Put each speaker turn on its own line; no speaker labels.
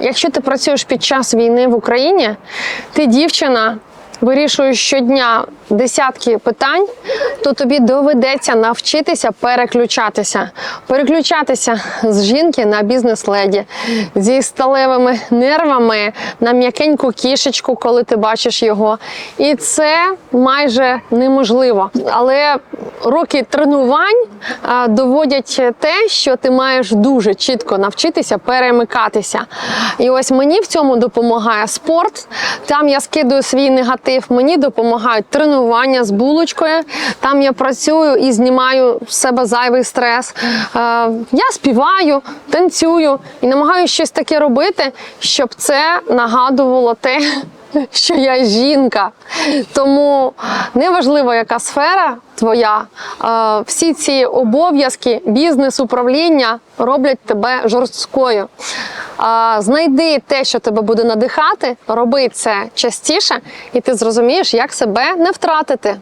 Якщо ти працюєш під час війни в Україні, ти дівчина. Вирішуєш щодня десятки питань, то тобі доведеться навчитися переключатися. Переключатися з жінки на бізнес-леді, зі сталевими нервами на м'якеньку кішечку, коли ти бачиш його. І це майже неможливо. Але роки тренувань доводять те, що ти маєш дуже чітко навчитися перемикатися. І ось мені в цьому допомагає спорт. Там я скидую свій негатив. Мені допомагають тренування з булочкою. Там я працюю і знімаю з себе зайвий стрес. Е, я співаю, танцюю і намагаюся щось таке робити, щоб це нагадувало те, що я жінка. Тому неважливо, яка сфера твоя, е, всі ці обов'язки, бізнес, управління роблять тебе жорсткою. Знайди те, що тебе буде надихати, роби це частіше, і ти зрозумієш, як себе не втратити.